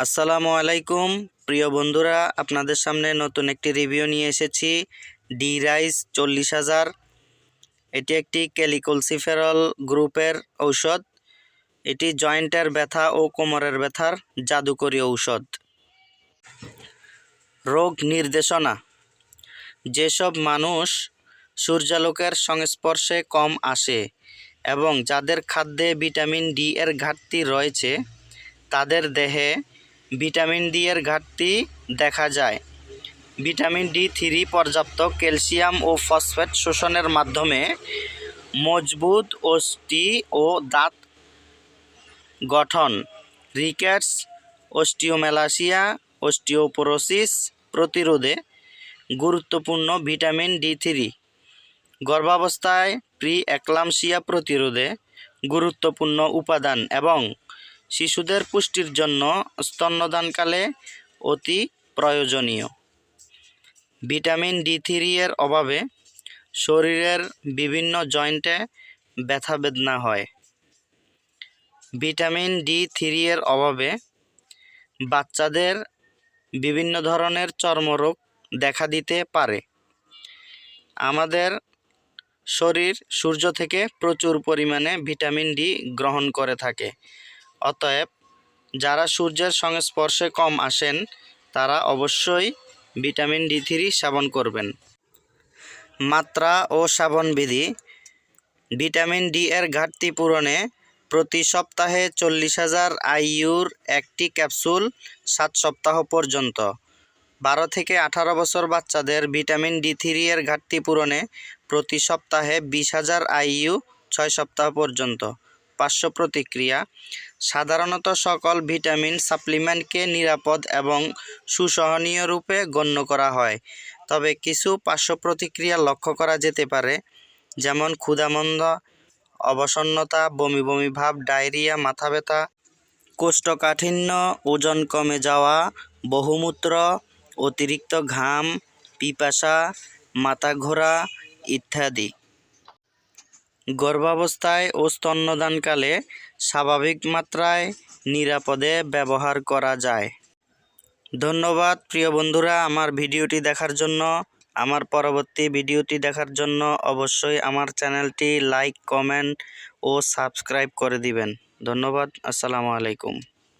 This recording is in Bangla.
আসসালামু আলাইকুম। প্রিয় বন্ধুরা, আপনাদের সামনে নতুন একটি রিভিউ নিয়ে এসেছি। ডি রাইস চল্লিশ হাজার। এটি একটি ক্যালিকোলসিফেরল গ্রুপের ঔষধ। এটি জয়েন্টের ব্যথা ও কোমরের ব্যথার জাদুকরী ঔষধ। রোগ নির্দেশনা। যেসব মানুষ সূর্যালোকের সংস্পর্শে কম আসে এবং যাদের খাদ্যে ভিটামিন ডি এর ঘাটতি রয়েছে, তাদের দেহে ভিটামিন ডি এর ঘাটতি দেখা যায়। ভিটামিন ডি থ্রি পর্যাপ্ত ক্যালসিয়াম ও ফসফেট শোষণের মাধ্যমে মজবুত অস্থি ও দাঁত গঠন, রিকেটস, অস্টিওমেলাসিয়া, অস্টিওপোরোসিস প্রতিরোধে গুরুত্বপূর্ণ ভিটামিন ডি থ্রি। গর্ভাবস্থায় প্রি অ্যাক্লামসিয়া প্রতিরোধে গুরুত্বপূর্ণ উপাদান এবং শিশুদের পুষ্টির জন্য স্তন্যদানকালে অতি প্রয়োজনীয়। ভিটামিন ডি থ্রি এর অভাবে শরীরের বিভিন্ন জয়েন্টে ব্যথা বেদনা হয়। ভিটামিন ডি থ্রি এর অভাবে বাচ্চাদের বিভিন্ন ধরনের চর্মরোগ দেখা দিতে পারে। আমাদের শরীর সূর্য থেকে প্রচুর পরিমাণে ভিটামিন ডি গ্রহণ করে থাকে। অতএব যারা সূর্যের সংস্পর্শে কম আসেন, তারা অবশ্যই ভিটামিন ডি থ্রি সেবন করবেন। মাত্রা ও সেবন বিধি, ভিটামিন ডি এর ঘাটতি পূরণে প্রতি সপ্তাহে চল্লিশ হাজার আইইউর একটি ক্যাপসুল সাত সপ্তাহ পর্যন্ত। বারো থেকে আঠারো বছর বাচ্চাদের ভিটামিন ডি থ্রি এর ঘাটতি পূরণে প্রতি সপ্তাহে বিশ হাজার আইইউ ছয় সপ্তাহ পর্যন্ত। পার্শ্ব প্রতিক্রিয়া। সাধারণত সকল ভিটামিন সাপ্লিমেন্টকে নিরাপদ এবং সুসহনীয় রূপে গণ্য করা হয়। তবে কিছু পার্শ্ব প্রতিক্রিয়া লক্ষ্য করা যেতে পারে, যেমন ক্ষুধামন্দ, অবসন্নতা, বমি বমি ভাব, ডায়রিয়া, মাথা ব্যথা, কোষ্ঠকাঠিন্য, ওজন কমে যাওয়া, বহুমূত্র, অতিরিক্ত ঘাম, পিপাসা, মাথা ঘোরা ইত্যাদি। গর্ভাবস্থায় ও স্তন্যদানকালে স্বাভাবিক মাত্রায় নিরাপদে ব্যবহার করা যায়। ধন্যবাদ প্রিয় বন্ধুরা আমার ভিডিওটি দেখার জন্য। আমার পরবর্তী ভিডিওটি দেখার জন্য অবশ্যই আমার চ্যানেলটি লাইক, কমেন্ট ও সাবস্ক্রাইব করে দিবেন। ধন্যবাদ, আসসালামু আলাইকুম।